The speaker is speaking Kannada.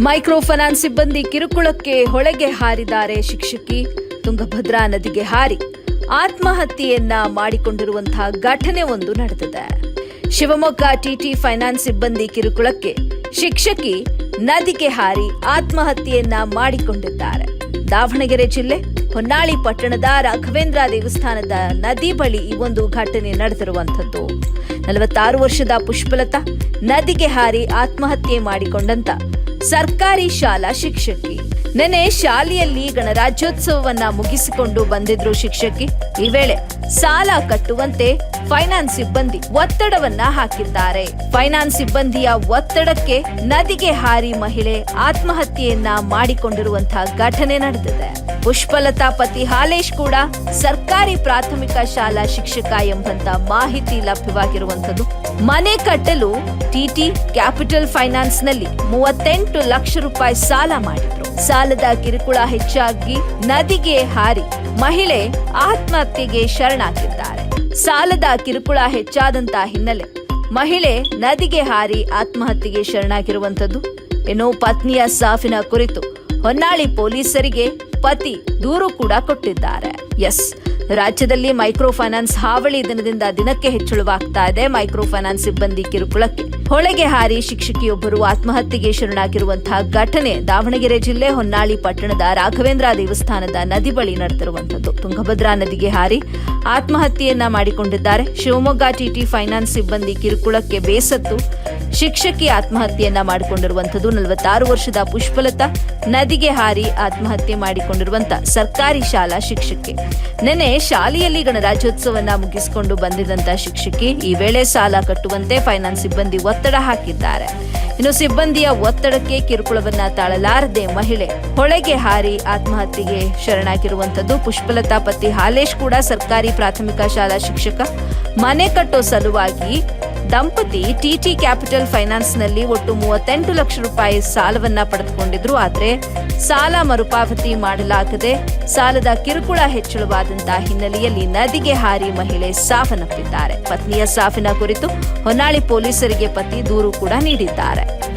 ಮೈಕ್ರೋ ಫೈನಾನ್ಸ್ ಸಿಬ್ಬಂದಿ ಕಿರುಕುಳಕ್ಕೆ ಹೊಳೆಗೆ ಹಾರಿದ್ದಾರೆ ಶಿಕ್ಷಕಿ. ತುಂಗಭದ್ರಾ ನದಿಗೆ ಹಾರಿ. ಆತ್ಮಹತ್ಯೆಯನ್ನ ಮಾಡಿಕೊಂಡಿರುವಂತಹ ಘಟನೆ ಒಂದು ನಡೆದಿದೆ. ಶಿವಮೊಗ್ಗ ಟಿಟಿ ಫೈನಾನ್ಸ್ ಸಿಬ್ಬಂದಿ ಕಿರುಕುಳಕ್ಕೆ ಶಿಕ್ಷಕಿ ನದಿಗೆ ಹಾರಿ ಆತ್ಮಹತ್ಯೆಯನ್ನ ಮಾಡಿಕೊಂಡಿದ್ದಾರೆ. ದಾವಣಗೆರೆ ಜಿಲ್ಲೆ ಹೊನ್ನಾಳಿ ಪಟ್ಟಣದ ರಾಘವೇಂದ್ರ ದೇವಸ್ಥಾನದ ನದಿ ಬಳಿ ಈ ಒಂದು ಘಟನೆ ನಡೆದಿರುವಂಥದ್ದು. ನಲವತ್ತಾರು ವರ್ಷದ ಪುಷ್ಪಲತಾ ನದಿಗೆ ಹಾರಿ ಆತ್ಮಹತ್ಯೆ ಮಾಡಿಕೊಂಡಂತ ಸರ್ಕಾರಿ ಶಾಲಾ ಶಿಕ್ಷಕಿ. ನೆನೆ ಶಾಲೆಯಲ್ಲಿ ಗಣರಾಜ್ಯೋತ್ಸವವನ್ನ ಮುಗಿಸಿಕೊಂಡು ಬಂದಿದ್ರು ಶಿಕ್ಷಕಿ. ಈ ವೇಳೆ ಸಾಲ ಕಟ್ಟುವಂತೆ ಫೈನಾನ್ಸ್ ಸಿಬ್ಬಂದಿ ಒತ್ತಡವನ್ನ ಹಾಕಿದ್ದಾರೆ. ಫೈನಾನ್ಸ್ ಸಿಬ್ಬಂದಿಯ ಒತ್ತಡಕ್ಕೆ ನದಿಗೆ ಹಾರಿ ಮಹಿಳೆ ಆತ್ಮಹತ್ಯೆಯನ್ನ ಮಾಡಿಕೊಂಡಿರುವಂತಹ ಘಟನೆ ನಡೆದಿದೆ. ಪುಷ್ಪಲತಾ ಪತಿ ಹಾಲೇಶ್ ಕೂಡ ಸರ್ಕಾರಿ ಪ್ರಾಥಮಿಕ ಶಾಲಾ ಶಿಕ್ಷಕ ಎಂಬಂತ ಮಾಹಿತಿ ಲಭ್ಯವಾಗಿರುವಂತದ್ದು ಮನೆ ಕಟ್ಟಲು ಟಿಟಿ ಕ್ಯಾಪಿಟಲ್ ಫೈನಾನ್ಸ್ನಲ್ಲಿ ಮೂವತ್ತೆಂಟು ಲಕ್ಷ ರೂಪಾಯಿ ಸಾಲ ಮಾಡಿದ್ರು. ಸಾಲದ ಕಿರುಕುಳ ಹೆಚ್ಚಾಗಿ ನದಿಗೆ ಹಾರಿ ಮಹಿಳೆ ಆತ್ಮಹತ್ಯೆಗೆ ಶರಣಾಗಿದ್ದಾರೆ. ಸಾಲದ ಕಿರುಕುಳ ಹೆಚ್ಚಾದಂತ ಹಿನ್ನೆಲೆ ಮಹಿಳೆ ನದಿಗೆ ಹಾರಿ ಆತ್ಮಹತ್ಯೆಗೆ ಶರಣಾಗಿರುವಂತದ್ದು ಇನ್ನು ಪತ್ನಿಯ ಸಾಫಿನ ಕುರಿತು ಹೊನ್ನಾಳಿ ಪೊಲೀಸರಿಗೆ ಪತಿ ದೂರು ಕೂಡ ಕೊಟ್ಟಿದ್ದಾರೆ. ಎಸ್, ರಾಜ್ಯದಲ್ಲಿ ಮೈಕ್ರೋ ಫೈನಾನ್ಸ್ ಹಾವಳಿ ದಿನದಿಂದ ದಿನಕ್ಕೆ ಹೆಚ್ಚಳವಾಗ್ತಾ ಇದೆ. ಮೈಕ್ರೋ ಫೈನಾನ್ಸ್ ಸಿಬ್ಬಂದಿ ಕಿರುಕುಳಕ್ಕೆ ಹೊಳೆಗೆ ಹಾರಿ ಶಿಕ್ಷಕಿಯೊಬ್ಬರು ಆತ್ಮಹತ್ಯೆಗೆ ಶರಣಾಗಿರುವಂತಹ ಘಟನೆ ದಾವಣಗೆರೆ ಜಿಲ್ಲೆ ಹೊನ್ನಾಳಿ ಪಟ್ಟಣದ ರಾಘವೇಂದ್ರ ದೇವಸ್ಥಾನದ ನದಿ ಬಳಿ ನಡೆದಿರುವಂತದ್ದು ತುಂಗಭದ್ರಾ ನದಿಗೆ ಹಾರಿ ಆತ್ಮಹತ್ಯೆಯನ್ನ ಮಾಡಿಕೊಂಡಿದ್ದಾರೆ. ಶಿವಮೊಗ್ಗ ಟಿಟಿ ಫೈನಾನ್ಸ್ ಸಿಬ್ಬಂದಿ ಕಿರುಕುಳಕ್ಕೆ ಬೇಸತ್ತು ಶಿಕ್ಷಕಿ ಆತ್ಮಹತ್ಯೆಯನ್ನ ಮಾಡಿಕೊಂಡಿರುವಂತದ್ದು ನಲವತ್ತಾರು ವರ್ಷದ ಪುಷ್ಪಲತಾ ನದಿಗೆ ಹಾರಿ ಆತ್ಮಹತ್ಯೆ ಮಾಡಿಕೊಂಡಿರುವಂತ ಸರ್ಕಾರಿ ಶಾಲಾ ಶಿಕ್ಷಕಿ. ನೆನೆ ಶಾಲೆಯಲ್ಲಿ ಗಣರಾಜ್ಯೋತ್ಸವನ್ನ ಮುಗಿಸಿಕೊಂಡು ಬಂದಿದ್ದಂತ ಶಿಕ್ಷಕಿ ಈ ವೇಳೆ ಸಾಲ ಕಟ್ಟುವಂತೆ ಫೈನಾನ್ಸ್ ಸಿಬ್ಬಂದಿ ಒತ್ತಡ ಹಾಕಿದ್ದಾರೆ. ಇನ್ನು ಸಿಬ್ಬಂದಿಯ ಒತ್ತಡಕ್ಕೆ ಕಿರುಕುಳವನ್ನ ತಾಳಲಾರದೆ ಮಹಿಳೆ ಹೊಳೆಗೆ ಹಾರಿ ಆತ್ಮಹತ್ಯೆಗೆ ಶರಣಾಗಿರುವಂತದ್ದು ಪುಷ್ಪಲತಾ ಪತಿ ಹಾಲೇಶ್ ಕೂಡ ಸರ್ಕಾರಿ ಪ್ರಾಥಮಿಕ ಶಾಲಾ ಶಿಕ್ಷಕ. ಮನೆ ಕಟ್ಟೋ ಸಲುವಾಗಿ ದಂಪತಿ ಟಿಟಿ ಕ್ಯಾಪಿಟಲ್ ಫೈನಾನ್ಸ್ನಲ್ಲಿ ಒಟ್ಟು ಮೂವತ್ತೆಂಟು ಲಕ್ಷ ರೂಪಾಯಿ ಸಾಲವನ್ನ ಪಡೆದುಕೊಂಡಿದ್ರು. ಆದರೆ ಸಾಲ ಮರುಪಾವತಿ ಮಾಡಲಾಗದೆ ಸಾಲದ ಕಿರುಕುಳ ಹೆಚ್ಚಳವಾದಂತಹ ಹಿನ್ನೆಲೆಯಲ್ಲಿ ನದಿಗೆ ಹಾರಿ ಮಹಿಳೆ ಸಾವನ್ನಪ್ಪಿದ್ದಾರೆ. ಪತ್ನಿಯ ಸಾವಿನ ಕುರಿತು ಹೊನ್ನಾಳಿ ಪೊಲೀಸರಿಗೆ ಪತಿ ದೂರು ಕೂಡ ನೀಡಿದ್ದಾರೆ.